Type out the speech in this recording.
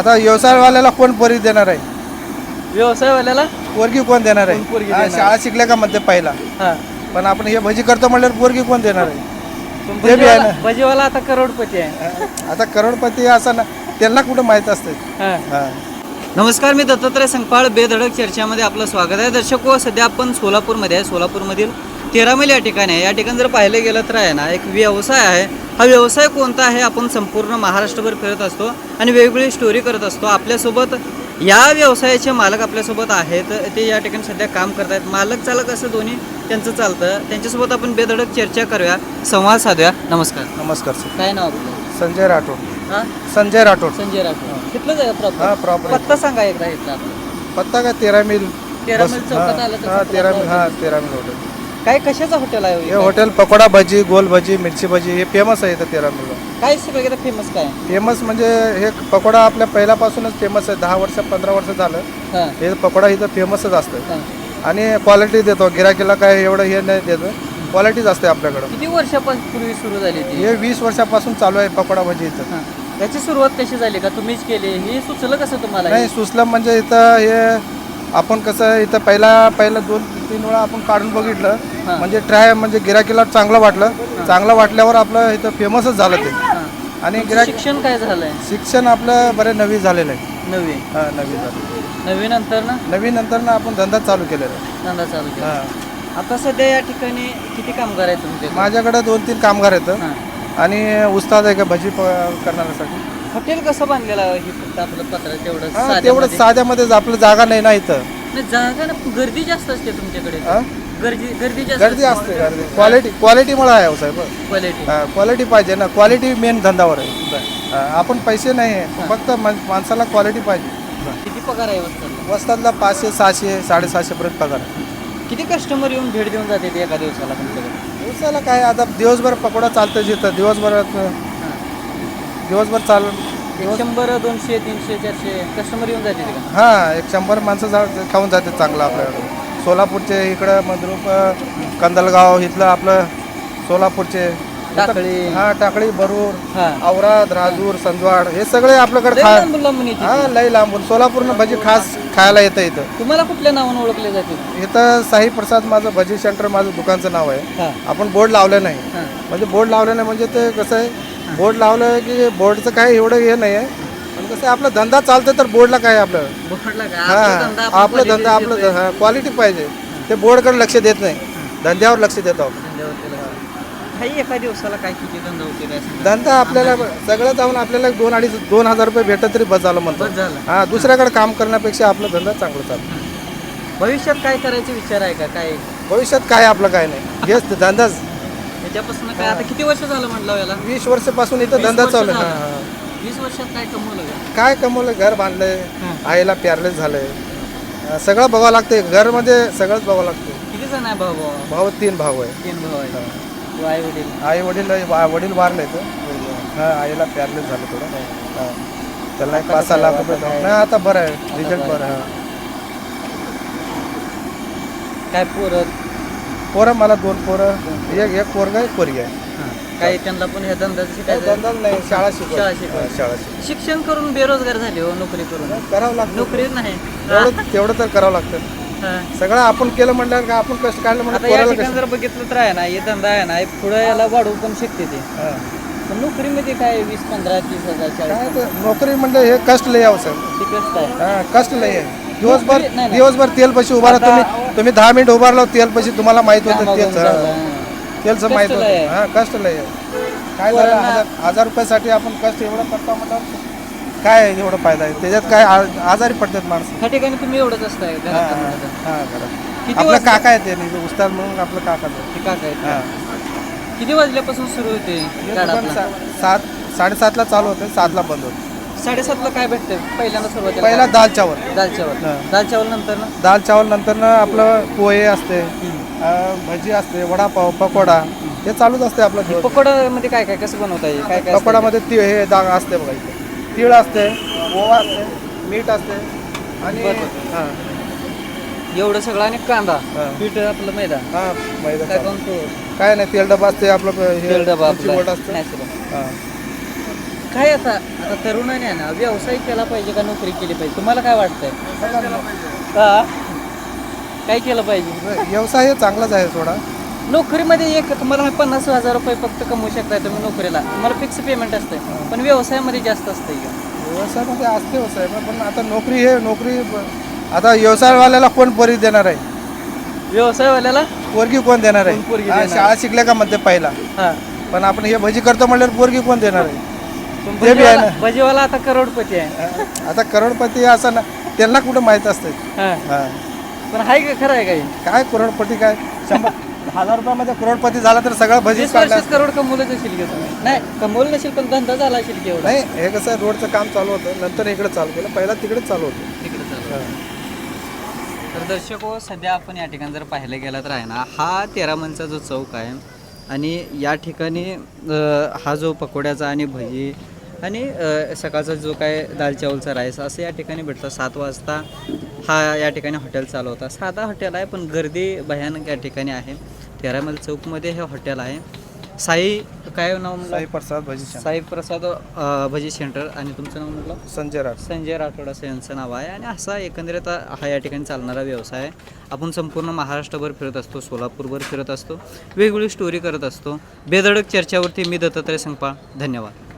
आता व्यवसायवाल्याला कोण पोरी देणार आहे? व्यवसायवाल्याला? पोरगी कोण देणार कोण पोरगी आहे हा, देणार? शाळा शिकल्या का म्हणते पहिला? हा. पण आपण हे भजी करतो म्हणल्यावर पोरगी कोण देणार आहे? पण ते बी आहे भजीवाला ना. भजीवाला आता करोडपती आहे. आता करोडपती असं ना त्यांना कुठं माहीत असते हा. हा. नमस्कार मी दत्तात्रय संगपाळ बेधडक चर्चामध्ये आपलं स्वागत आहे. दर्शक हो सध्या आपण सोलापूरमध्ये आहे. सोलापूरमधील तेरा मैल या ठिकाणी आहे. या ठिकाणी जर पाहिलं गेलं तर आहे ना एक व्यवसाय आहे. हा व्यवसाय कोणता आहे? आपण संपूर्ण महाराष्ट्रभर फिरत असतो आणि वेगवेगळी स्टोरी करत असतो. आपल्यासोबत या व्यवसायाचे मालक आपल्यासोबत आहेत. ते या ठिकाणी सध्या काम करत आहेत मालक चालक असं दोन्ही त्यांचं चालतं. त्यांच्यासोबत आपण बेधडक चर्चा करूया. संवाद साधूया. नमस्कार. नमस्कार सर. काय नाव आपलं? संजय राठोड. हां? संजय राठोड. संजय राठोड. तिथलंच आहे हा प्रॉपर प्रॉपर पत्ता सांगा एकदा इथला आपला. पत्ता का तेरा मिल तेरा बस- मिल चौकात आलं तर हा तेरा मिल. हा तेरा मिल हॉटेल काय कशाचं हॉटेल आहे हो हे? हॉटेल पकोडा भजी गोल भजी मिरची भजी हे फेमस आहे इथं तेरा मिलला काय सगळं फेमस काय? फेमस म्हणजे हे पकोडा आपल्या पहिल्यापासूनच फेमस आहे. दहा वर्ष पंधरा वर्ष झालं. हा, हे पकोडा इथं फेमसच असतं हा. आणि क्वालिटी देतो. गिराकीला काय एवढं हे नाही देतो. क्वालिटीच असते आपल्याकडं. किती वर्षापूर्वी सुरू झाली ती? हे वीस वर्षापासून चालू आहे पकोडा भजी इथं. हा. याची सुरुवात कशी झाली? का तुम्हीच केली? हे सुचलं कसं तुम्हाला? नाही सुचलं म्हणजे इथं हे आपण कसं इथं पहिला पहिला दोन तीन वेळा आपण काढून बघितलं. म्हणजे ट्राय म्हणजे गिराकीला चांगलं वाटलं. चांगलं वाटल्यावर आपलं इथं फेमसच झालं ते. आणि गिराक शिक्षण काय झालंय? शिक्षण आपलं बरे नवी झालेलं आहे. नववी हा नवी झालं नववी नंतर ना? नवीन नंतर ना आपण धंदा चालू केलेला आहे. धंदा चालू केला हा. आता सध्या या ठिकाणी किती कामगार आहेत तुमचे माझ्याकडे दोन तीन कामगार आहेत. आणि उस्ताद आहे का भजी करण्यासाठी हॉटेल कसं बांधलेलं आहे हे फक्त आपलं पत्र तेवढं हा तेवढं साध्यामध्ये? साध्यामध्येच आपलं जागा नाही ना इथं. नाही, जागा ना गर्दी जास्त असते तुमच्याकडे. हा? गर्दी गर्दी जास्त गर्दी असते गर्दी. क्वालिटी क्वालिटीमुळे आहे हो साहेब. क्वालिटी क्वालिटी पाहिजे ना. क्वालिटी मेन धंदावर आहे. हा, आपण पैसे नाही आहे. फक्त माणसाला क्वालिटी पाहिजे. किती पगार आहे वस्ताला वस्तादला पाचशे सहाशे साडेसहाशे पर्यंत पगार आहे. किती कस्टमर येऊन भेट देऊन जाते एका दिवसाला तुमच्याकडे? दिवसाला काय आता दिवसभर पकोडा चालतं जिथं. दिवसभरात दिवसभर चाल शंभर दोनशे तीनशे चारशे कस्टमर येऊन जाते हां एक शंभर माणसं जा खाऊन जाते चांगलं आपल्याकडे सोलापूरचे इकडं मंद्रुप कंदलगाव इथलं आपलं सोलापूरचे. टाकळी. हां टाकळी बरूर हा. औराद राजूर संजवाड हे सगळे आपल्याकडे लय खा लांबून लांबून येते हा. लई लांबून. सोलापूरनं भजी खास खायला येतं इथं. तुम्हाला कुठल्या नावानं ओळखले जाते? इथं साई प्रसाद माझं भजी सेंटर माझं दुकानचं नाव आहे. हा. आपण बोर्ड लावलं नाही. हा. म्हणजे बोर्ड लावलं नाही म्हणजे ते कसं आहे बोर्ड लावलं की बोर्डचं काय एवढं हे नाही आहे. पण कसं आपला धंदा चालतं तर बोर्डला काय आपलं? आपला धंदा हा आपण आपलं quality धंदा आपलं देतोय. क्वालिटी पाहिजे. ते बोर्डकडे लक्ष देत नाही. धंद्यावर लक्ष देतो आपण. काही एका दिवसाला काय किती धंदा होते काय सांगा? धंदा आपल्याला सगळं जाऊन आपल्याला दोन अडीच दोन हजार रुपये भेटत तरी बस झालं म्हणतो. बस झालं. हा दुसऱ्याकडे काम करण्यापेक्षा आपला धंदा चांगला चालतो. भविष्यात काय करायचे विचार आहे का? काय? भविष्यात काय आपलं काय नाही. हेच धंदाच. त्याच्यापासून काय आता किती वर्ष झालं म्हटलं याला? वीस वर्षापासून इथं धंदा चालू आहे. हा, हा. वीस वर्षात काय कमवलं का काय कमवलं? घर बांधलंय. आईला प्यारलेच झालंय. अं, सगळं बघावं लागतंय. घर म्हणजे सगळंच बघावं लागतं किती जण आहे भाऊ भाऊ? भाऊ तीन भाऊ आहे. तीन भाऊ आहे तू आई वडील? आई वडील वडील वारले तर हा आईला प्यारलेच झालं थोडं. हा. त्याला एक पाच सहा लाख रुपये? नाही आता बरं आहे. रिझल्ट बरं आहे. हा. काय पोरत पोरं मला दोन पोरं. एक एक पोरगा एक पोरगी आहे. काय त्यांना पण ह्या धंद्याचं शिकायचं? धंदाच नाही शाळा शाळा. शाळा शिक्षण करून बेरोजगार झाले हो नोकरी करून. करावं लागतं. नोकरी नाही. तेवढं तेवढं तर करावं लागतं. हा. सगळं आपण केलं म्हटल्यावर का आपण कष्ट काढलं आता या पोराला ठिकाणी कसं जर बघितलं तर आहे ना हे धंदा आहे ना हे पुढे याला वाढवू पण शकते ते. हा. पण नोकरीमध्ये काय वीस पंधरा तीस हजार काय चाळीस तर नोकरी म्हणजे हे कष्ट लय हो सर ते कष्ट आहे. हा, कष्ट लय आहे. दिवसभर नोकरी- नाही, नाही. दिवसभर तेल पशी उभारा आता- तुम्ही तुम्ही दहा मिनिट उभारला तेल पशी तुम्हाला माहीत होतं कामावरून तेलचं झालं. कष्ट माहीत आहे. होतं हा कष्ट लय आहे काय झालं पोरांना- हजार हजार रुपयासाठी आपण कष्ट एवढं करतो म्हटलं काय आहे एवढं फायदा आहे त्याच्यात काय आ- आजारी पडतात माणसं ह्या ठिकाणी तुम्ही एवढंच असताय हा, घरात हा. हा. किती आपलं वाजता- काका आहे ते नाही, उस्ताद म्हणून आपलं काका हे काका आहेत. हा किती वाजल्यापासून सुरू होते हे दुकान? सा- सात साडेसातला चालू होतं सातला बंद होतं साडेसातला काय भेटतंय पहिल्यांदा सुरुवातीला पहिला काय? दाल चावल दाल चावल हा. दाल चावल नंतर ना दाल चावल नंतर ना आपलं पोहे असते अं, भजी असते वडापाव पकोडा हे चालूच असते आपलं दिवस. पकोडा मध्ये काय काय कसं बनवता येईल काय काय असतं? पकोडामध्ये ती हे डाग असते बघा इथे तीळ असते ओवा असते मीठ असते आणि बरं. हां एवढं सगळं आणि कांदा हा. पीठ आपलं मैदा हां मैदा काय चालू. काय नाही तेल डबा असते आपलं हे तेल डबा आपला असतं. हां काय आता आता तरुणाने आहे ना व्यवसाय केला पाहिजे का नोकरी केली पाहिजे? तुम्हाला काय वाटतंय? का काय केलं पाहिजे? व्यवसाय हे चांगलाच आहे थोडा नोकरीमध्ये एक तुम्हाला पन्नास हजार रुपये फक्त कमवू शकताय तुम्ही नोकरीला. तुम्हाला फिक्स पेमेंट असते पण व्यवसायामध्ये जास्त असते व्यवसायामध्ये असते व्यवसाय पण आता नोकरी हे नोकरी आता व्यवसायवाल्याला कोण पोरी देणार आहे? व्यवसायवाल्याला? पोरगी कोण देणार आहे? शाळा शिकल्या का म्हणते पहिला? हा. पण आपण हे भजी करतो म्हणल्यावर पोरगी कोण देणार आहे? ते बी आहे भजीवाला ना. भजीवाला आता करोडपती आहे. आता करोडपती असं ना त्यांना कुठं माहीत असते हा. पण हाय का खरं आहे काही? काय करोडपती काय? शंभर हजार रुपयामध्ये करोडपती झाला तर सगळं भजीच वीस काढलं वर्षात करोड कमवलंच असेल की तुम्ही. नाही कमवलं नसेल पण धंदा झाला असेल की एवढा. नाही हे कसं आहे, रोडचं काम चालू होतं नंतर इकडे चालू केलं पहिला तिकडेच चालू होतं. तिकडे चालू तर दर्शक हो सध्या आपण या ठिकाणी जर पाहायला गेला तर आहे ना हा तेरामनचा जो चौक आहे. आणि या ठिकाणी हा जो पकोड्याचा आणि भजी आणि सकाळचा जो काय दाल चावलचा राईस असं या ठिकाणी भेटतं. सात वाजता हा या ठिकाणी हॉटेल चालू होता साधा हॉटेल आहे पण गर्दी भयानक या ठिकाणी आहे. तेरामल चौकमध्ये हे हॉटेल आहे. साई काय नाव म्हणलं? साई प्रसाद भजी सेंटर. साई प्रसाद अ, भजी सेंटर आणि तुमचं नाव म्हटलं संजय राठ संजय राठोड असं यांचं नाव आहे. आणि असा एकंदरीत हा या ठिकाणी चालणारा व्यवसाय आहे. आपण संपूर्ण महाराष्ट्रभर फिरत असतो सोलापूरभर फिरत असतो वेगवेगळी स्टोरी करत असतो. बेधडक चर्चावरती मी दत्तात्रय संगपाळ. धन्यवाद.